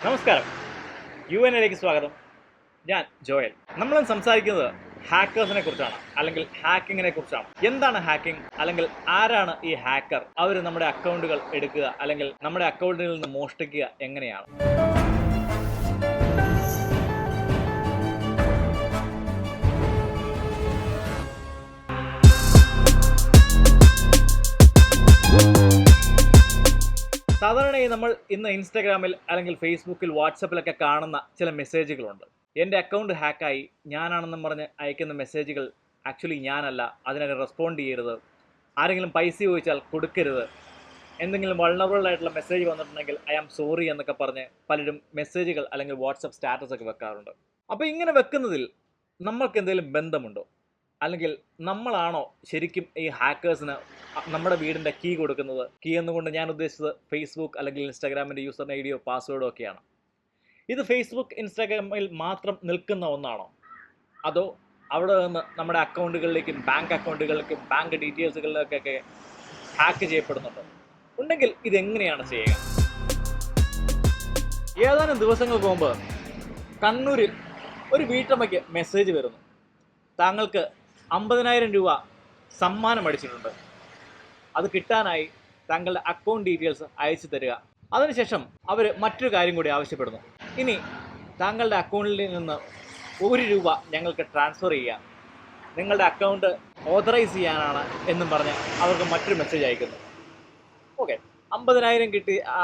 നമസ്കാരം. യു എനിലേക്ക് സ്വാഗതം. ഞാൻ ജോയൽ. നമ്മൾ സംസാരിക്കുന്നത് ഹാക്കേഴ്സിനെ കുറിച്ചാണ് അല്ലെങ്കിൽ ഹാക്കിങ്ങിനെ കുറിച്ചാണ്. എന്താണ് ഹാക്കിംഗ് അല്ലെങ്കിൽ ആരാണ് ഈ ഹാക്കർ അവർ നമ്മുടെ അക്കൗണ്ടുകൾ എടുക്കുക അല്ലെങ്കിൽ നമ്മുടെ അക്കൗണ്ടിൽ നിന്ന് മോഷ്ടിക്കുക എങ്ങനെയാണ്? സാധാരണയായി നമ്മൾ ഇന്ന് ഇൻസ്റ്റാഗ്രാമിൽ അല്ലെങ്കിൽ ഫേസ്ബുക്കിൽ വാട്സപ്പിലൊക്കെ കാണുന്ന ചില മെസ്സേജുകളുണ്ട്. എന്റെ അക്കൗണ്ട് ഹാക്കായി ഞാനാണെന്നും പറഞ്ഞ് അയക്കുന്ന മെസ്സേജുകൾ ആക്ച്വലി ഞാനല്ല. അതിനൊക്കെ റെസ്പോണ്ട് ചെയ്യരുത്. ആരെങ്കിലും പൈസ ചോദിച്ചാൽ കൊടുക്കരുത്. എന്തെങ്കിലും വൾണറബിൾ ആയിട്ടുള്ള മെസ്സേജ് വന്നിട്ടുണ്ടെങ്കിൽ ഐ ആം സോറി എന്നൊക്കെ പറഞ്ഞ് പലരും മെസ്സേജുകൾ അല്ലെങ്കിൽ വാട്സപ്പ് സ്റ്റാറ്റസ് ഒക്കെ വെക്കാറുണ്ട്. അപ്പോൾ ഇങ്ങനെ വെക്കുന്നതിൽ നമ്മൾക്ക് എന്തെങ്കിലും ബന്ധമുണ്ടോ? അല്ലെങ്കിൽ നമ്മളാണോ ശരിക്കും ഈ ഹാക്കേഴ്സിന് നമ്മുടെ വീടിന്റെ കീ കൊടുക്കുന്നത്? കീ എന്നുകൊണ്ട് ഞാൻ ഉദ്ദേശിച്ചത് ഫേസ്ബുക്ക് അല്ലെങ്കിൽ ഇൻസ്റ്റാഗ്രാമിന്റെ യൂസർ ഐ ഡിയോ പാസ്വേഡോ ഒക്കെയാണ്. ഇത് ഫേസ്ബുക്ക് ഇൻസ്റ്റാഗ്രാമിൽ മാത്രം നിൽക്കുന്ന ഒന്നാണോ? അതോ അവിടെ നിന്ന് നമ്മുടെ അക്കൗണ്ടുകളിലേക്കും ബാങ്ക് അക്കൗണ്ടുകളിലേക്കും ബാങ്ക് ഡീറ്റെയിൽസുകളിലേക്കൊക്കെ ഹാക്ക് ചെയ്യപ്പെടുന്നുണ്ടോ? ഉണ്ടെങ്കിൽ ഇതെങ്ങനെയാണ് ചെയ്യുക? ഏതാനും ദിവസങ്ങൾക്ക് മുമ്പ് കണ്ണൂരിൽ ഒരു വീട്ടമ്മയ്ക്ക് മെസ്സേജ് വരുന്നു. താങ്കൾക്ക് അമ്പതിനായിരം രൂപ സമ്മാനം അടിച്ചിട്ടുണ്ട്. അത് കിട്ടാനായി താങ്കളുടെ അക്കൗണ്ട് ഡീറ്റെയിൽസ് അയച്ചു തരിക. അതിനുശേഷം അവർ മറ്റൊരു കാര്യം കൂടി ആവശ്യപ്പെടുന്നു. ഇനി താങ്കളുടെ അക്കൗണ്ടിൽ നിന്ന് ഒരു രൂപ ഞങ്ങൾക്ക് ട്രാൻസ്ഫർ ചെയ്യാം നിങ്ങളുടെ അക്കൗണ്ട് ഓതറൈസ് ചെയ്യാനാണ് എന്നും പറഞ്ഞ് അവർക്ക് മറ്റൊരു മെസ്സേജ് അയക്കുന്നു. ഓക്കെ അമ്പതിനായിരം കിട്ടി ആ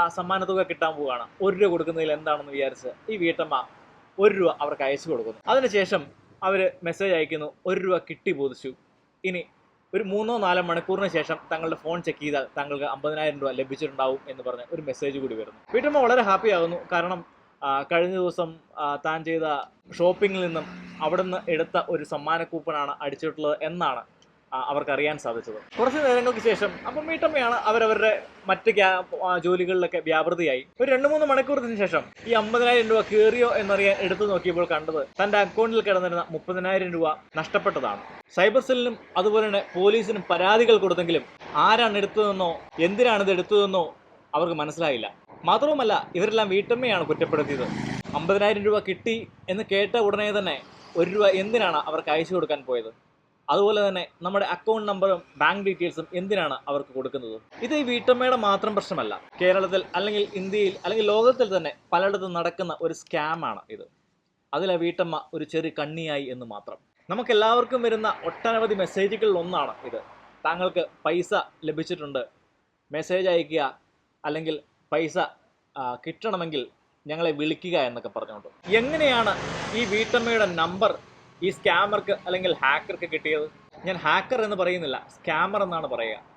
തുക കിട്ടാൻ പോവുകയാണ്. ഒരു രൂപ കൊടുക്കുന്നതിൽ എന്താണെന്ന് വിചാരിച്ച് ഈ വീട്ടമ്മ ഒരു രൂപ അവർക്ക് അയച്ചു കൊടുക്കുന്നു. അതിനുശേഷം അവർ മെസ്സേജ് അയക്കുന്നു ഒരു രൂപ കിട്ടി ബോധിച്ചു. ഇനി ഒരു മൂന്നോ നാലോ മണിക്കൂറിന് ശേഷം തങ്ങളുടെ ഫോൺ ചെക്ക് ചെയ്താൽ താങ്കൾക്ക് അമ്പതിനായിരം രൂപ ലഭിച്ചിട്ടുണ്ടാവും എന്ന് പറഞ്ഞ ഒരു മെസ്സേജ് കൂടി വരുന്നു. വീട്ടമ്മ വളരെ ഹാപ്പി ആകുന്നു. കാരണം കഴിഞ്ഞ ദിവസം താൻ ചെയ്ത ഷോപ്പിങ്ങിൽ നിന്നും അവിടുന്ന് എടുത്ത ഒരു സമ്മാന കൂപ്പണാണ് അടിച്ചിട്ടുള്ളത് എന്നാണ് അവർക്ക് അറിയാൻ സാധിച്ചത്. കുറച്ച് നേരങ്ങൾക്ക് ശേഷം അപ്പം വീട്ടമ്മയാണ് അവരവരുടെ മറ്റ് ജോലികളിലൊക്കെ വ്യാപൃതിയായി. ഒരു രണ്ട് മൂന്ന് മണിക്കൂറിന് ശേഷം ഈ അമ്പതിനായിരം രൂപ കയറിയോ എന്നറിയാൻ എടുത്തു നോക്കിയപ്പോൾ കണ്ടത് തന്റെ അക്കൗണ്ടിൽ കിടന്നിരുന്ന മുപ്പതിനായിരം രൂപ നഷ്ടപ്പെട്ടതാണ്. സൈബർ സെല്ലിനും അതുപോലെ തന്നെ പോലീസിനും പരാതികൾ കൊടുത്തെങ്കിലും ആരാണ് എടുത്തതെന്നോ എന്തിനാണ് ഇത് എടുത്തതെന്നോ അവർക്ക് മനസ്സിലായില്ല. മാത്രവുമല്ല ഇവരെല്ലാം വീട്ടമ്മയാണ് കുറ്റപ്പെടുത്തിയത്. അമ്പതിനായിരം രൂപ കിട്ടി എന്ന് കേട്ട ഉടനെ തന്നെ ഒരു രൂപ എന്തിനാണ് അവർക്ക് അയച്ചു കൊടുക്കാൻ പോയത്? അതുപോലെ തന്നെ നമ്മുടെ അക്കൗണ്ട് നമ്പറും ബാങ്ക് ഡീറ്റെയിൽസും എന്തിനാണ് അവർക്ക് കൊടുക്കുന്നത്? ഇത് ഈ വീട്ടമ്മയുടെ മാത്രം പ്രശ്നമല്ല. കേരളത്തിൽ അല്ലെങ്കിൽ ഇന്ത്യയിൽ അല്ലെങ്കിൽ ലോകത്തിൽ തന്നെ പലയിടത്തും നടക്കുന്ന ഒരു സ്കാമാണ് ഇത്. അതിൽ ആ വീട്ടമ്മ ഒരു ചെറിയ കണ്ണിയായി എന്ന് മാത്രം. നമുക്ക് എല്ലാവർക്കും വരുന്ന ഒട്ടനവധി മെസ്സേജുകളിൽ ഒന്നാണ് ഇത്. താങ്കൾക്ക് പൈസ ലഭിച്ചിട്ടുണ്ട് മെസ്സേജ് അയക്കുക അല്ലെങ്കിൽ പൈസ കിട്ടണമെങ്കിൽ ഞങ്ങളെ വിളിക്കുക എന്നൊക്കെ പറഞ്ഞുകൊണ്ട്. എങ്ങനെയാണ് ഈ വീട്ടമ്മയുടെ നമ്പർ ഈ സ്കാമർക്ക് അല്ലെങ്കിൽ ഹാക്കർക്ക് കിട്ടിയത്? ഞാൻ ഹാക്കർ എന്ന് പറയുന്നില്ല സ്കാമർ എന്നാണ് പറയുക.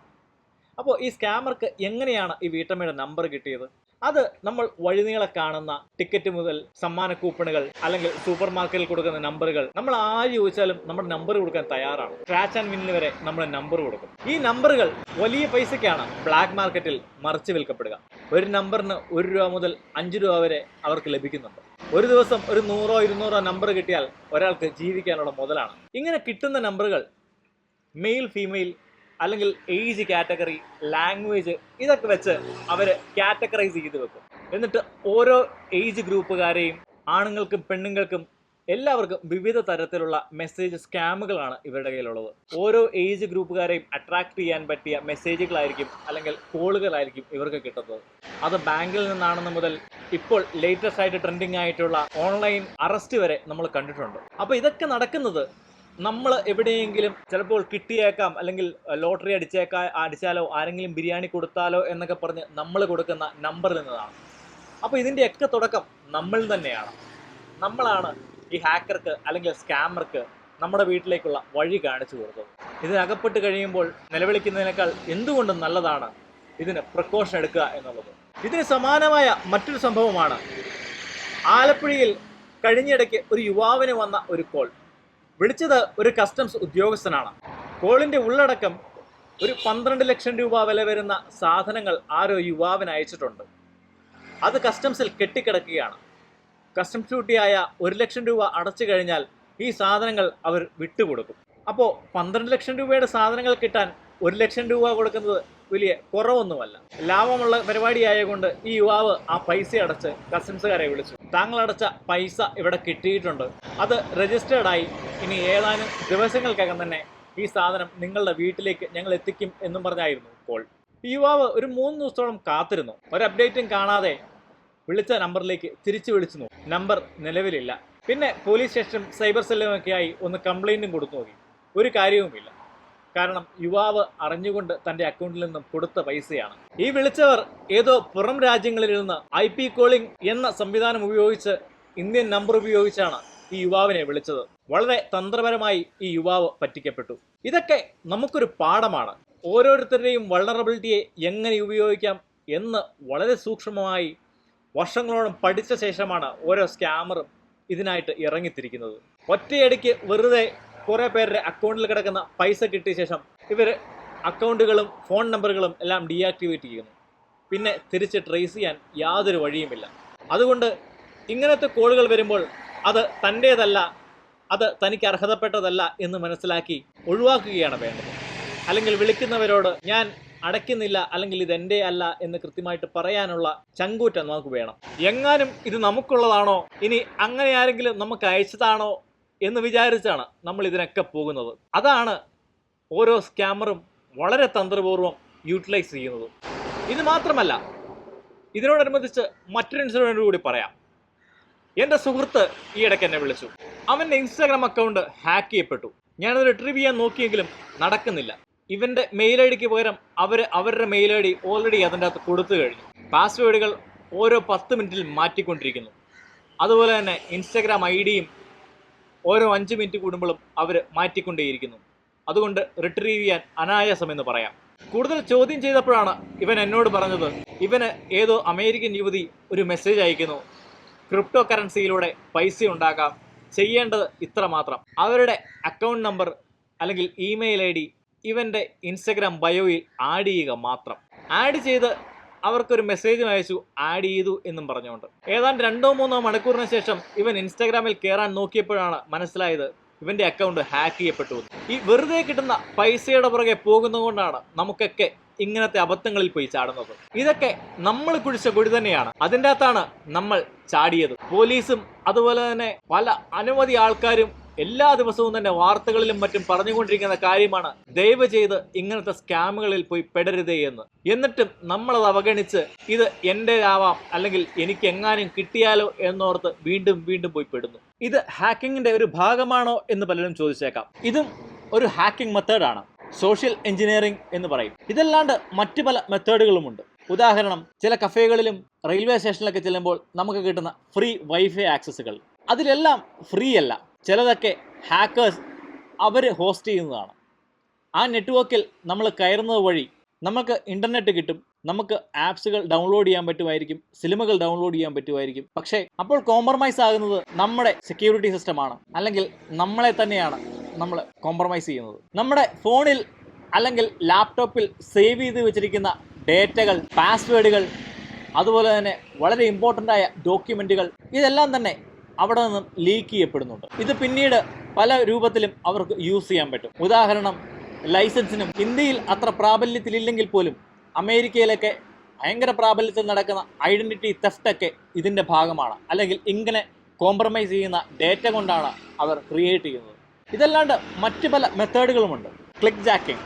അപ്പോൾ ഈ സ്കാമർക്ക് എങ്ങനെയാണ് ഈ വീട്ടമ്മയുടെ നമ്പർ കിട്ടിയത്? അത് നമ്മൾ വഴിനീളെ കാണുന്ന ടിക്കറ്റ് മുതൽ സമ്മാന കൂപ്പണുകൾ അല്ലെങ്കിൽ സൂപ്പർ മാർക്കറ്റിൽ കൊടുക്കുന്ന നമ്പറുകൾ നമ്മൾ ആര് ചോദിച്ചാലും നമ്മുടെ നമ്പർ കൊടുക്കാൻ തയ്യാറാണ്. സ്ക്രാച്ച് ആൻഡ് വിന്നിന് വരെ നമ്മൾ നമ്പർ കൊടുക്കും. ഈ നമ്പറുകൾ വലിയ പൈസയ്ക്കാണ് ബ്ലാക്ക് മാർക്കറ്റിൽ മറിച്ച് വിൽക്കപ്പെടുക. ഒരു നമ്പറിന് ഒരു രൂപ മുതൽ അഞ്ച് രൂപ വരെ അവർക്ക് ലഭിക്കുന്നുണ്ട്. ഒരു ദിവസം ഒരു നൂറോ ഇരുന്നൂറോ നമ്പർ കിട്ടിയാൽ ഒരാൾക്ക് ജീവിക്കാനുള്ള മുതലാണ്. ഇങ്ങനെ കിട്ടുന്ന നമ്പറുകൾ മെയിൽ ഫീമെയിൽ അല്ലെങ്കിൽ ഏജ് കാറ്റഗറി ലാംഗ്വേജ് ഇതൊക്കെ വെച്ച് അവർ കാറ്റഗറൈസ് ചെയ്ത് വെക്കും. എന്നിട്ട് ഓരോ ഏജ് ഗ്രൂപ്പുകാരെയും ആണുങ്ങൾക്കും പെണ്ണുങ്ങൾക്കും എല്ലാവർക്കും വിവിധ തരത്തിലുള്ള മെസ്സേജ് സ്കാമുകളാണ് ഇവരുടെ കയ്യിലുള്ളത്. ഓരോ ഏജ് ഗ്രൂപ്പുകാരെയും അട്രാക്ട് ചെയ്യാൻ പറ്റിയ മെസ്സേജുകളായിരിക്കും അല്ലെങ്കിൽ കോളുകളായിരിക്കും ഇവർക്ക് കിട്ടുന്നത്. അത് ബാങ്കിൽ നിന്നാണെന്ന് മുതൽ ഇപ്പോൾ ലേറ്റസ്റ്റ് ആയിട്ട് ട്രെൻഡിങ് ആയിട്ടുള്ള ഓൺലൈൻ അറസ്റ്റ് വരെ നമ്മൾ കണ്ടിട്ടുണ്ട്. അപ്പോൾ ഇതൊക്കെ നടക്കുന്നത് നമ്മൾ എവിടെയെങ്കിലും ചിലപ്പോൾ കിട്ടിയേക്കാം അല്ലെങ്കിൽ ലോട്ടറി അടിച്ചേക്കാ അടിച്ചാലോ ആരെങ്കിലും ബിരിയാണി കൊടുത്താലോ എന്നൊക്കെ പറഞ്ഞ് നമ്മൾ കൊടുക്കുന്ന നമ്പറിൽ നിന്നതാണ്. അപ്പോൾ ഇതിന്റെയൊക്കെ തുടക്കം നമ്മൾ തന്നെയാണ്. നമ്മളാണ് ഈ ഹാക്കർക്ക് അല്ലെങ്കിൽ സ്കാമർക്ക് നമ്മുടെ വീട്ടിലേക്കുള്ള വഴി കാണിച്ചു കൊടുത്തത്. ഇതിനകപ്പെട്ട് കഴിയുമ്പോൾ നിലവിളിക്കുന്നതിനേക്കാൾ എന്തുകൊണ്ടും നല്ലതാണ് ഇതിന് പ്രിക്കോഷൻ എടുക്കുക എന്നുള്ളത്. ഇതിന് സമാനമായ മറ്റൊരു സംഭവമാണ്. ആലപ്പുഴയിൽ കഴിഞ്ഞിടയ്ക്ക് ഒരു യുവാവിന് വന്ന ഒരു കോൾ വിളിച്ചത് ഒരു കസ്റ്റംസ് ഉദ്യോഗസ്ഥനാണ്. കോളിന്റെ ഉള്ളടക്കം ഒരു പന്ത്രണ്ട് ലക്ഷം രൂപ വില വരുന്ന സാധനങ്ങൾ ആരോ യുവാവിന് അയച്ചിട്ടുണ്ട്. അത് കസ്റ്റംസിൽ കെട്ടിക്കിടക്കുകയാണ്. കസ്റ്റംസ് ഡ്യൂട്ടിയായ ഒരു ലക്ഷം രൂപ അടച്ചു കഴിഞ്ഞാൽ ഈ സാധനങ്ങൾ അവർ വിട്ടുകൊടുക്കും. അപ്പോൾ പന്ത്രണ്ട് ലക്ഷം രൂപയുടെ സാധനങ്ങൾ കിട്ടാൻ ഒരു ലക്ഷം രൂപ കൊടുക്കുന്നത് വലിയ കുറവൊന്നുമല്ല. ലാഭമുള്ള പരിപാടിയായതുകൊണ്ട് ഈ യുവാവ് ആ പൈസ അടച്ച് കസ്റ്റംസുകാരെ വിളിച്ചു. താങ്കൾ അടച്ച പൈസ ഇവിടെ കിട്ടിയിട്ടുണ്ട്. അത് രജിസ്റ്റേർഡ് ആയി ഇനി ഏതാനും ദിവസങ്ങൾക്കകം തന്നെ ഈ സാധനം നിങ്ങളുടെ വീട്ടിലേക്ക് ഞങ്ങൾ എത്തിക്കും എന്നും പറഞ്ഞായിരുന്നു ഇപ്പോൾ യുവാവ് ഒരു മൂന്ന് ദിവസത്തോളം കാത്തിരുന്നു. ഒരു അപ്ഡേറ്റും കാണാതെ വിളിച്ച നമ്പറിലേക്ക് തിരിച്ചു വിളിച്ചു നോക്കി. നമ്പർ നിലവിലില്ല. പിന്നെ പോലീസ് സ്റ്റേഷനും സൈബർ സെല്ലും ഒക്കെയായി ഒന്ന് കംപ്ലൈന്റും കൊടുത്തു നോക്കി. ഒരു കാര്യവുമില്ല. കാരണം യുവാവ് അറിഞ്ഞുകൊണ്ട് തന്റെ അക്കൗണ്ടിൽ നിന്നും കൊടുത്ത പൈസയാണ്. ഈ വിളിച്ചവർ ഏതോ പുറം രാജ്യങ്ങളിൽ നിന്ന് ഐ പി കോളിംഗ് എന്ന സംവിധാനം ഉപയോഗിച്ച് ഇന്ത്യൻ നമ്പർ ഉപയോഗിച്ചാണ് ഈ യുവാവിനെ വിളിച്ചത്. വളരെ തന്ത്രപരമായി ഈ യുവാവ് പറ്റിക്കപ്പെട്ടു. ഇതൊക്കെ നമുക്കൊരു പാഠമാണ്. ഓരോരുത്തരുടെയും വൾണറബിലിറ്റിയെ എങ്ങനെ ഉപയോഗിക്കാം എന്ന് വളരെ സൂക്ഷ്മമായി വർഷങ്ങളോളം പഠിച്ച ശേഷമാണ് ഓരോ സ്കാമറും ഇതിനായിട്ട് ഇറങ്ങിത്തിരിക്കുന്നത്. ഒറ്റയടിക്ക് വെറുതെ കുറേ പേരുടെ അക്കൗണ്ടിൽ കിടക്കുന്ന പൈസ കിട്ടിയ ശേഷം ഇവർ അക്കൗണ്ടുകളും ഫോൺ നമ്പറുകളും എല്ലാം ഡീആക്ടിവേറ്റ് ചെയ്യുന്നു. പിന്നെ തിരിച്ച് ട്രേസ് ചെയ്യാൻ യാതൊരു വഴിയുമില്ല. അതുകൊണ്ട് ഇങ്ങനത്തെ കോളുകൾ വരുമ്പോൾ അത് തന്റേതല്ല അത് തനിക്ക് അർഹതപ്പെട്ടതല്ല എന്ന് മനസ്സിലാക്കി ഒഴിവാക്കുകയാണ് വേണ്ടത്. അല്ലെങ്കിൽ വിളിക്കുന്നവരോട് ഞാൻ അടയ്ക്കുന്നില്ല അല്ലെങ്കിൽ ഇത് എന്റെ അല്ല എന്ന് കൃത്യമായിട്ട് പറയാനുള്ള ചങ്കൂറ്റം നമുക്ക് വേണം. എങ്ങാനും ഇത് നമുക്കുള്ളതാണോ? ഇനി അങ്ങനെ ആരെങ്കിലും നമുക്ക് അയച്ചതാണോ എന്ന് വിചാരിച്ചാണ് നമ്മൾ ഇതിനൊക്കെ പോകുന്നത്. അതാണ് ഓരോ സ്കാമറും വളരെ തന്ത്രപൂർവം യൂട്ടിലൈസ് ചെയ്യുന്നത്. ഇത് മാത്രമല്ല ഇതിനോടനുബന്ധിച്ച് മറ്റൊരു ഇൻസിഡന്റ് കൂടി പറയാം. എന്റെ സുഹൃത്ത് ഈ ഇടയ്ക്ക് എന്നെ വിളിച്ചു. അവന്റെ ഇൻസ്റ്റാഗ്രാം അക്കൗണ്ട് ഹാക്ക് ചെയ്യപ്പെട്ടു. ഞാനത് റിട്രീവ് ചെയ്യാൻ നോക്കിയെങ്കിലും നടക്കുന്നില്ല. ഇവന്റെ മെയിൽ ഐ ഡിക്ക് പകരം അവർ അവരുടെ മെയിൽ ഐ ഡി ഓൾറെഡി അതിന്റെ അകത്ത് കൊടുത്തു കഴിഞ്ഞു. പാസ്വേഡുകൾ ഓരോ പത്ത് മിനിറ്റിൽ മാറ്റിക്കൊണ്ടിരിക്കുന്നു. അതുപോലെ തന്നെ ഇൻസ്റ്റാഗ്രാം ഐ ഡിയും ഓരോ അഞ്ച് മിനിറ്റ് കൂടുമ്പോഴും അവർ മാറ്റിക്കൊണ്ടേയിരിക്കുന്നു. അതുകൊണ്ട് റിട്രീവ് ചെയ്യാൻ അനായാസമെന്ന് പറയാം. കൂടുതൽ ചോദ്യം ചെയ്തപ്പോഴാണ് ഇവൻ എന്നോട് പറഞ്ഞത് ഇവന് ഏതോ അമേരിക്കൻ യുവതി ഒരു മെസ്സേജ് അയക്കുന്നു. ക്രിപ്റ്റോ കറൻസിയിലൂടെ പൈസ ഉണ്ടാക്കാം ചെയ്യേണ്ടത് ഇത്ര മാത്രം. അവരുടെ അക്കൗണ്ട് നമ്പർ അല്ലെങ്കിൽ ഇമെയിൽ ഐ ഡി ഇവന്റെ ഇൻസ്റ്റഗ്രാം ബയോയിൽ ആഡ് ചെയ്യുക മാത്രം. ആഡ് ചെയ്ത് അവർക്കൊരു മെസ്സേജ് അയച്ചു ആഡ് ചെയ്തു എന്നും പറഞ്ഞുകൊണ്ട്. ഏതാണ്ട് രണ്ടോ മൂന്നോ മണിക്കൂറിന് ശേഷം ഇവൻ ഇൻസ്റ്റാഗ്രാമിൽ കയറാൻ നോക്കിയപ്പോഴാണ് മനസ്സിലായത് ഇവന്റെ അക്കൗണ്ട് ഹാക്ക് ചെയ്യപ്പെട്ടു. ഈ വെറുതെ കിട്ടുന്ന പൈസയുടെ പുറകെ പോകുന്നതുകൊണ്ടാണ് നമുക്കൊക്കെ ഇങ്ങനത്തെ അബദ്ധങ്ങളിൽ പോയി ചാടുന്നത്. ഇതൊക്കെ നമ്മൾ കുഴിച്ച കുഴി തന്നെയാണ്. അതിന്റെ അകത്താണ് നമ്മൾ ചാടിയത്. പോലീസും അതുപോലെ തന്നെ പല അനവധി ആൾക്കാരും എല്ലാ ദിവസവും തന്നെ വാർത്തകളിലും മറ്റും പറഞ്ഞുകൊണ്ടിരിക്കുന്ന കാര്യമാണ്. ദയവ് ചെയ്ത് ഇങ്ങനത്തെ സ്കാമുകളിൽ പോയി പെടരുതേ എന്ന്. എന്നിട്ടും നമ്മളത് അവഗണിച്ച് ഇത് എന്റെതാവാം അല്ലെങ്കിൽ എനിക്ക് എങ്ങാനും കിട്ടിയാലോ എന്നോർത്ത് വീണ്ടും വീണ്ടും പോയി പെടുന്നു. ഇത് ഹാക്കിങ്ങിന്റെ ഒരു ഭാഗമാണോ എന്ന് പലരും ചോദിച്ചേക്കാം. ഇതും ഒരു ഹാക്കിംഗ് മെത്തേഡാണ് സോഷ്യൽ എഞ്ചിനീയറിംഗ് എന്ന് പറയും. ഇതല്ലാണ്ട് മറ്റു പല മെത്തേഡുകളുമുണ്ട് ഉദാഹരണം ചില കഫേകളിലും റെയിൽവേ സ്റ്റേഷനിലൊക്കെ ചെല്ലുമ്പോൾ നമുക്ക് കിട്ടുന്ന ഫ്രീ വൈഫൈ ആക്സസുകൾ അതിലെല്ലാം ഫ്രീ അല്ല. ചിലതൊക്കെ ഹാക്കേഴ്സ് അവർ ഹോസ്റ്റ് ചെയ്യുന്നതാണ്. ആ നെറ്റ്വർക്കിൽ നമ്മൾ കയറുന്നത് വഴി നമുക്ക് ഇന്റർനെറ്റ് കിട്ടും നമുക്ക് ആപ്സുകൾ ഡൗൺലോഡ് ചെയ്യാൻ പറ്റുമായിരിക്കും സിനിമകൾ ഡൗൺലോഡ് ചെയ്യാൻ പറ്റുമായിരിക്കും. പക്ഷേ അപ്പോൾ കോംപ്രമൈസ് ആകുന്നത് നമ്മുടെ സെക്യൂരിറ്റി സിസ്റ്റമാണ് അല്ലെങ്കിൽ നമ്മളെ തന്നെയാണ് നമ്മൾ കോംപ്രമൈസ് ചെയ്യുന്നത്. നമ്മുടെ ഫോണിൽ അല്ലെങ്കിൽ ലാപ്ടോപ്പിൽ സേവ് ചെയ്ത് വെച്ചിരിക്കുന്ന ഡേറ്റകൾ പാസ്വേഡുകൾ അതുപോലെ തന്നെ വളരെ ഇമ്പോർട്ടന്റ് ആയ ഡോക്യുമെന്റുകൾ ഇതെല്ലാം തന്നെ അവിടെ നിന്നും ലീക്ക് ചെയ്യപ്പെടുന്നുണ്ട്. ഇത് പിന്നീട് പല രൂപത്തിലും അവർക്ക് യൂസ് ചെയ്യാൻ പറ്റും. ഉദാഹരണം ലൈസൻസിനും ഇന്ത്യയിൽ അത്ര പ്രാബല്യത്തിലില്ലെങ്കിൽ പോലും അമേരിക്കയിലൊക്കെ ഭയങ്കര പ്രാബല്യത്തിൽ നടക്കുന്ന ഐഡന്റിറ്റി തെഫ്റ്റ് ഒക്കെ ഇതിന്റെ ഭാഗമാണ്. അല്ലെങ്കിൽ ഇങ്ങനെ കോംപ്രമൈസ് ചെയ്യുന്ന ഡേറ്റ കൊണ്ടാണ് അവർ ക്രിയേറ്റ് ചെയ്യുന്നത്. ഇതല്ലാണ്ട് മറ്റു പല മെത്തേഡുകളുമുണ്ട് ക്ലിക്ക് ജാക്കിംഗ്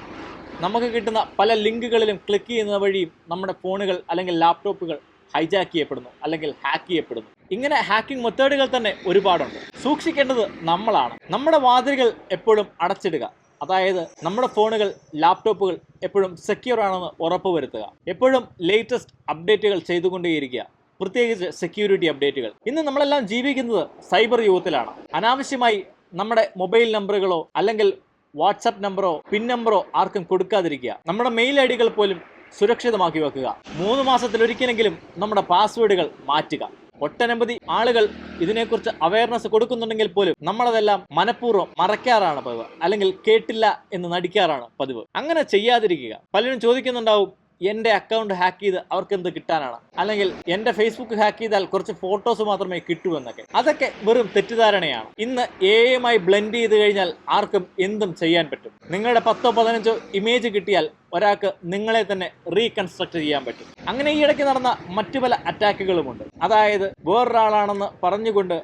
നമുക്ക് കിട്ടുന്ന പല ലിങ്കുകളിലും ക്ലിക്ക് ചെയ്യുന്നത് വഴിയും നമ്മുടെ ഫോണുകൾ അല്ലെങ്കിൽ ലാപ്ടോപ്പുകൾ ഹൈജാക്ക് ചെയ്യപ്പെടുന്നു അല്ലെങ്കിൽ ഹാക്ക് ചെയ്യപ്പെടുന്നു. ഇങ്ങനെ ഹാക്കിംഗ് മെത്തേഡുകൾ തന്നെ ഒരുപാടുണ്ട്. സൂക്ഷിക്കേണ്ടത് നമ്മളാണ്. നമ്മുടെ വാതിലുകൾ എപ്പോഴും അടച്ചിടുക. അതായത് നമ്മുടെ ഫോണുകൾ ലാപ്ടോപ്പുകൾ എപ്പോഴും സെക്യൂർ ആണെന്ന് ഉറപ്പുവരുത്തുക എപ്പോഴും ലേറ്റസ്റ്റ് അപ്ഡേറ്റുകൾ ചെയ്തുകൊണ്ടേയിരിക്കുക. പ്രത്യേകിച്ച് സെക്യൂരിറ്റി അപ്ഡേറ്റുകൾ ഇന്ന് നമ്മളെല്ലാം ജീവിക്കുന്നത് സൈബർ യുഗത്തിലാണ്. അനാവശ്യമായി നമ്മുടെ മൊബൈൽ നമ്പറുകളോ അല്ലെങ്കിൽ വാട്സപ്പ് നമ്പറോ പിൻ നമ്പറോ ആർക്കും കൊടുക്കാതിരിക്കുക. നമ്മുടെ മെയിൽ ഐ ഡികൾ പോലും സുരക്ഷിതമാക്കി വെക്കുക. മൂന്ന് മാസത്തിലൊരിക്കലെങ്കിലും നമ്മുടെ പാസ്വേഡുകൾ മാറ്റുക. ഒട്ടനവധി ആളുകൾ ഇതിനെക്കുറിച്ച് അവയർനെസ് കൊടുക്കുന്നുണ്ടെങ്കിൽ പോലും നമ്മളതെല്ലാം മനഃപൂർവം മറയ്ക്കാറാണ് പതിവ്. അല്ലെങ്കിൽ കേട്ടില്ല എന്ന് നടിക്കാറാണ് പതിവ്. അങ്ങനെ ചെയ്യാതിരിക്കുക. പലരും ചോദിക്കുന്നുണ്ടാവും എന്റെ അക്കൗണ്ട് ഹാക്ക് ചെയ്ത് അവർക്ക് എന്ത് കിട്ടാനാണ്? അല്ലെങ്കിൽ എന്റെ ഫേസ്ബുക്ക് ഹാക്ക് ചെയ്താൽ കുറച്ച് ഫോട്ടോസ് മാത്രമേ കിട്ടൂ എന്നൊക്കെ. അതൊക്കെ വെറും തെറ്റിദ്ധാരണയാണ്. ഇന്ന് എ ഐയുമായി ബ്ലെൻഡ് ചെയ്ത് കഴിഞ്ഞാൽ ആർക്കും എന്തും ചെയ്യാൻ പറ്റും. നിങ്ങളുടെ പത്തോ പതിനഞ്ചോ ഇമേജ് കിട്ടിയാൽ ഒരാൾക്ക് നിങ്ങളെ തന്നെ റീകൺസ്ട്രക്ട് ചെയ്യാൻ പറ്റും. അങ്ങനെ ഈ ഇടയ്ക്ക് നടന്ന മറ്റു പല അറ്റാക്കുകളുമുണ്ട്. അതായത് വേറൊരാളാണെന്ന് പറഞ്ഞുകൊണ്ട്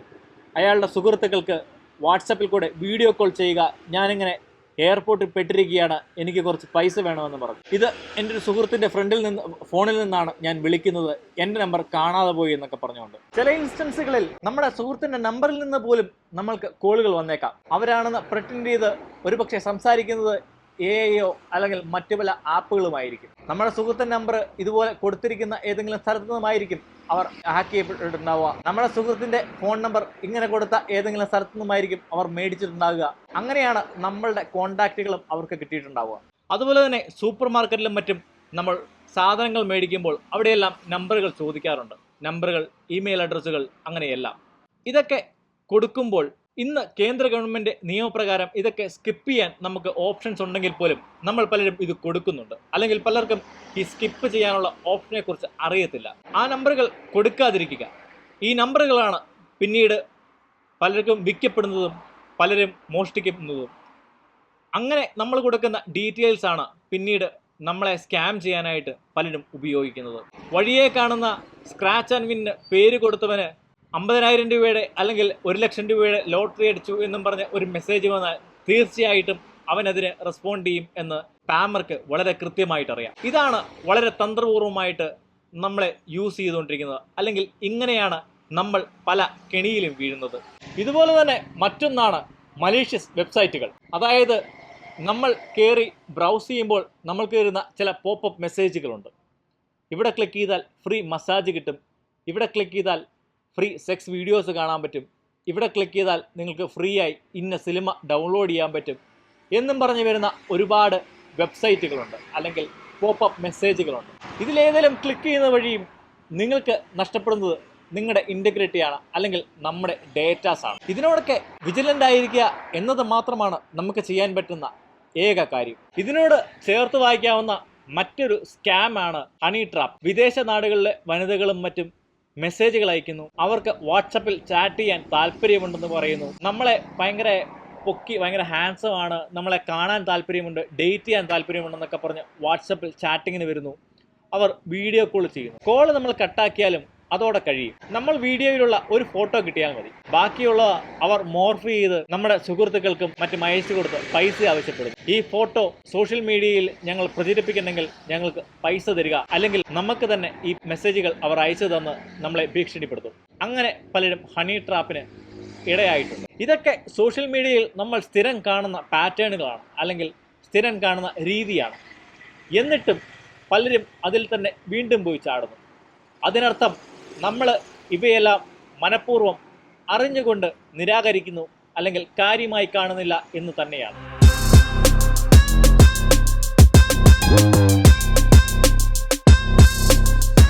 അയാളുടെ സുഹൃത്തുക്കൾക്ക് വാട്സപ്പിൽ കൂടെ വീഡിയോ കോൾ ചെയ്യുക ഞാനിങ്ങനെ എയർപോർട്ടിൽ പെട്ടിരിക്കുകയാണ്. എനിക്ക് കുറച്ച് പൈസ വേണമെന്ന് പറഞ്ഞു. ഇത് എന്റെ ഒരു സുഹൃത്തിന്റെ ഫ്രണ്ടിൽ നിന്ന് ഫോണിൽ നിന്നാണ് ഞാൻ വിളിക്കുന്നത്. എന്റെ നമ്പർ കാണാതെ പോയി എന്നൊക്കെ പറഞ്ഞുകൊണ്ട്. ചില ഇൻസ്റ്റൻസുകളിൽ നമ്മുടെ സുഹൃത്തിന്റെ നമ്പറിൽ നിന്ന് പോലും നമ്മൾക്ക് കോളുകൾ വന്നേക്കാം. അവരാണെന്ന് പ്രറ്റൻഡ് ചെയ്ത് ഒരുപക്ഷെ സംസാരിക്കുന്നത് എ ഐയോ അല്ലെങ്കിൽ മറ്റു പല ആപ്പുകളുമായിരിക്കും. നമ്മുടെ സുഹൃത്തിന്റെ നമ്പർ ഇതുപോലെ കൊടുത്തിരിക്കുന്ന ഏതെങ്കിലും സ്ഥലത്തു നിന്നുമായിരിക്കും അവർ ഹാക്ക് ചെയ്യപ്പെട്ടിട്ടുണ്ടാവുക. നമ്മുടെ സുഹൃത്തിന്റെ ഫോൺ നമ്പർ ഇങ്ങനെ കൊടുത്ത ഏതെങ്കിലും സ്ഥലത്തു നിന്നുമായിരിക്കും അവർ മേടിച്ചിട്ടുണ്ടാവുക. അങ്ങനെയാണ് നമ്മളുടെ കോണ്ടാക്റ്റുകളും അവർക്ക് കിട്ടിയിട്ടുണ്ടാവുക. അതുപോലെ തന്നെ സൂപ്പർ മാർക്കറ്റിലും മറ്റും നമ്മൾ സാധനങ്ങൾ മേടിക്കുമ്പോൾ അവിടെയെല്ലാം നമ്പറുകൾ ചോദിക്കാറുണ്ട്. നമ്പറുകൾ ഇമെയിൽ അഡ്രസ്സുകൾ അങ്ങനെയെല്ലാം. ഇതൊക്കെ കൊടുക്കുമ്പോൾ ഇന്ന് കേന്ദ്ര ഗവൺമെന്റ് നിയമപ്രകാരം ഇതൊക്കെ സ്കിപ്പ് ചെയ്യാൻ നമുക്ക് ഓപ്ഷൻസ് ഉണ്ടെങ്കിൽ പോലും നമ്മൾ പലരും ഇത് കൊടുക്കുന്നുണ്ട്. അല്ലെങ്കിൽ പലർക്കും ഈ സ്കിപ്പ് ചെയ്യാനുള്ള ഓപ്ഷനെ കുറിച്ച് അറിയത്തില്ല. ആ നമ്പറുകൾ കൊടുക്കാതിരിക്കുക. ഈ നമ്പറുകളാണ് പിന്നീട് പലർക്കും വിൽക്കപ്പെടുന്നതും പലരും മോഷ്ടിക്കുന്നതും അങ്ങനെ നമ്മൾ കൊടുക്കുന്ന ഡീറ്റെയിൽസ് ആണ് പിന്നീട് നമ്മളെ സ്കാം ചെയ്യാനായിട്ട് പലരും ഉപയോഗിക്കുന്നത്. വഴിയെ കാണുന്ന സ്ക്രാച്ച് ആൻഡ് വിന്ന് പേര് കൊടുത്തവന് അമ്പതിനായിരം രൂപയുടെ അല്ലെങ്കിൽ ഒരു ലക്ഷം രൂപയുടെ ലോട്ടറി അടിച്ചു എന്നും പറഞ്ഞ് ഒരു മെസ്സേജ് വന്നാൽ തീർച്ചയായിട്ടും അവനതിന് റെസ്പോണ്ട് ചെയ്യും എന്ന് പാമർക്ക് വളരെ കൃത്യമായിട്ട് അറിയാം ഇതാണ് വളരെ തന്ത്രപൂർവമായിട്ട് നമ്മളെ യൂസ് ചെയ്തുകൊണ്ടിരിക്കുന്നത്. അല്ലെങ്കിൽ ഇങ്ങനെയാണ് നമ്മൾ പല കെണിയിലും വീഴുന്നത്. ഇതുപോലെ തന്നെ മറ്റൊന്നാണ് മലീഷ്യസ് വെബ്സൈറ്റുകൾ അതായത് നമ്മൾ കയറി ബ്രൗസ് ചെയ്യുമ്പോൾ നമ്മൾക്ക് വരുന്ന ചില പോപ്പ് മെസ്സേജുകളുണ്ട് ഇവിടെ ക്ലിക്ക് ചെയ്താൽ ഫ്രീ മസാജ് കിട്ടും. ഇവിടെ ക്ലിക്ക് ചെയ്താൽ ഫ്രീ സെക്സ് വീഡിയോസ് കാണാൻ പറ്റും. ഇവിടെ ക്ലിക്ക് ചെയ്താൽ നിങ്ങൾക്ക് ഫ്രീ ആയി ഇന്ന സിനിമ ഡൗൺലോഡ് ചെയ്യാൻ പറ്റും. എന്നും പറഞ്ഞു വരുന്ന ഒരുപാട് വെബ്സൈറ്റുകളുണ്ട് അല്ലെങ്കിൽ പോപ്പപ്പ് മെസ്സേജുകളുണ്ട് ഇതിലേതെങ്കിലും ക്ലിക്ക് ചെയ്യുന്ന വഴിയും നിങ്ങൾക്ക് നഷ്ടപ്പെടുന്നത് നിങ്ങളുടെ ഇന്റഗ്രിറ്റിയാണ് അല്ലെങ്കിൽ നമ്മുടെ ഡേറ്റാസ് ആണ്. ഇതിനോടൊക്കെ വിജിലന്റ് ആയിരിക്കുക എന്നത് മാത്രമാണ് നമുക്ക് ചെയ്യാൻ പറ്റുന്ന ഏക കാര്യം. ഇതിനോട് ചേർത്ത് വായിക്കാവുന്ന മറ്റൊരു സ്കാമാണ് ഹണി ട്രാപ്പ് വിദേശ നാടുകളിലെ വനിതകളും മറ്റും മെസ്സേജുകൾ അയക്കുന്നു. അവർക്ക് വാട്സപ്പിൽ ചാറ്റ് ചെയ്യാൻ താല്പര്യമുണ്ടെന്ന് പറയുന്നു. നമ്മളെ ഭയങ്കര പൊക്കി ഭയങ്കര ഹാൻസം ആണ്. നമ്മളെ കാണാൻ താല്പര്യമുണ്ട് ഡേറ്റ് ചെയ്യാൻ താല്പര്യമുണ്ടെന്നൊക്കെ പറഞ്ഞ് വാട്സപ്പിൽ ചാറ്റിങ്ങിന് വരുന്നു. അവർ വീഡിയോ കോൾ ചെയ്യുന്നു. കോൾ നമ്മൾ കട്ടാക്കിയാലും അതോടെ കഴിയും. നമ്മൾ വീഡിയോയിലുള്ള ഒരു ഫോട്ടോ കിട്ടിയാൽ മതി. ബാക്കിയുള്ള അവർ മോർഫ് ചെയ്ത് നമ്മുടെ സുഹൃത്തുക്കൾക്കും മറ്റും അയച്ചു കൊടുത്ത് പൈസ ആവശ്യപ്പെടും. ഈ ഫോട്ടോ സോഷ്യൽ മീഡിയയിൽ ഞങ്ങൾ പ്രചരിപ്പിക്കുന്നെങ്കിൽ ഞങ്ങൾക്ക് പൈസ തരിക. അല്ലെങ്കിൽ നമുക്ക് തന്നെ ഈ മെസ്സേജുകൾ അവർ അയച്ചു തന്ന് നമ്മളെ ഭീഷണിപ്പെടുത്തും. അങ്ങനെ പലരും ഹണി ട്രാപ്പിന് ഇടയായിട്ടുണ്ട്. ഇതൊക്കെ സോഷ്യൽ മീഡിയയിൽ നമ്മൾ സ്ഥിരം കാണുന്ന പാറ്റേണുകളാണ്. അല്ലെങ്കിൽ സ്ഥിരം കാണുന്ന രീതിയാണ്. എന്നിട്ടും പലരും അതിൽ തന്നെ വീണ്ടും പോയി ചാടുന്നു. അതിനർത്ഥം നമ്മൾ ഇവയെല്ലാം മനഃപൂർവം അറിഞ്ഞുകൊണ്ട് നിരാകരിക്കുന്നു അല്ലെങ്കിൽ കാര്യമായി കാണുന്നില്ല എന്ന് തന്നെയാണ്.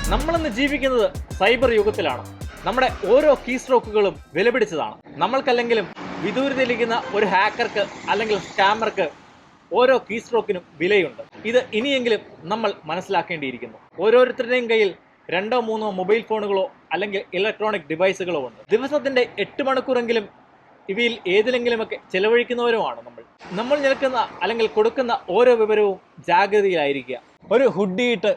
നമ്മളിന്ന് ജീവിക്കുന്നത് സൈബർ യുഗത്തിലാണ്. നമ്മുടെ ഓരോ കീ സ്ട്രോക്കുകളും വിലപിടിച്ചതാണ്. നമ്മൾക്കല്ലെങ്കിലും വിദൂരത്തിലിരിക്കുന്ന ഒരു ഹാക്കർക്ക് അല്ലെങ്കിൽ സ്കാമർക്ക് ഓരോ കീ സ്ട്രോക്കിനും വിലയുണ്ട്. ഇത് ഇനിയെങ്കിലും നമ്മൾ മനസ്സിലാക്കേണ്ടിയിരിക്കുന്നു. ഓരോരുത്തരുടെയും കയ്യിൽ രണ്ടോ മൂന്നോ മൊബൈൽ ഫോണുകളോ അല്ലെങ്കിൽ ഇലക്ട്രോണിക് ഡിവൈസുകളോ ഉണ്ട്. ദിവസത്തിന്റെ എട്ട് മണിക്കൂറെങ്കിലും ഇവയിൽ ഏതിലെങ്കിലുമൊക്കെ ചെലവഴിക്കുന്നവരുമാണ് നമ്മൾ. നമ്മൾ നിൽക്കുന്ന അല്ലെങ്കിൽ കൊടുക്കുന്ന ഓരോ വിവരവും ജാഗ്രതയിലായിരിക്കുക. ഒരു ഹുഡിയിട്ട്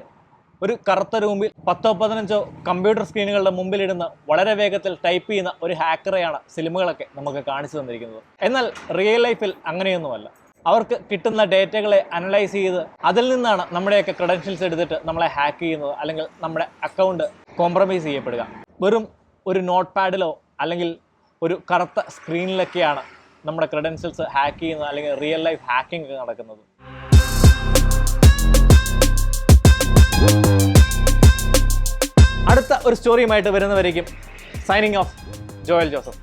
ഒരു കറുത്ത റൂമിൽ പത്തോ പതിനഞ്ചോ കമ്പ്യൂട്ടർ സ്ക്രീനുകളുടെ മുമ്പിലിടുന്ന വളരെ വേഗത്തിൽ ടൈപ്പ് ചെയ്യുന്ന ഒരു ഹാക്കറെയാണ് സിനിമകളൊക്കെ നമുക്ക് കാണിച്ചു തന്നിരിക്കുന്നത്. എന്നാൽ റിയൽ ലൈഫിൽ അങ്ങനെയൊന്നുമല്ല. അവർക്ക് കിട്ടുന്ന ഡേറ്റകളെ അനലൈസ് ചെയ്ത് അതിൽ നിന്നാണ് നമ്മുടെയൊക്കെ ക്രെഡൻഷ്യൽസ് എടുത്തിട്ട് നമ്മളെ ഹാക്ക് ചെയ്യുന്നത് അല്ലെങ്കിൽ നമ്മുടെ അക്കൗണ്ട് കോംപ്രമൈസ് ചെയ്യപ്പെടുക. വെറും ഒരു നോട്ട് പാഡിലോ അല്ലെങ്കിൽ ഒരു കറുത്ത സ്ക്രീനിലൊക്കെയാണ് നമ്മുടെ ക്രെഡൻഷ്യൽസ് ഹാക്ക് ചെയ്യുന്നത് അല്ലെങ്കിൽ റിയൽ ലൈഫ് ഹാക്കിംഗ് നടക്കുന്നത്. അടുത്ത ഒരു സ്റ്റോറിയുമായിട്ട് വരുന്നവരേക്കും സൈനിങ് ഓഫ് ജോയൽ ജോസഫ്.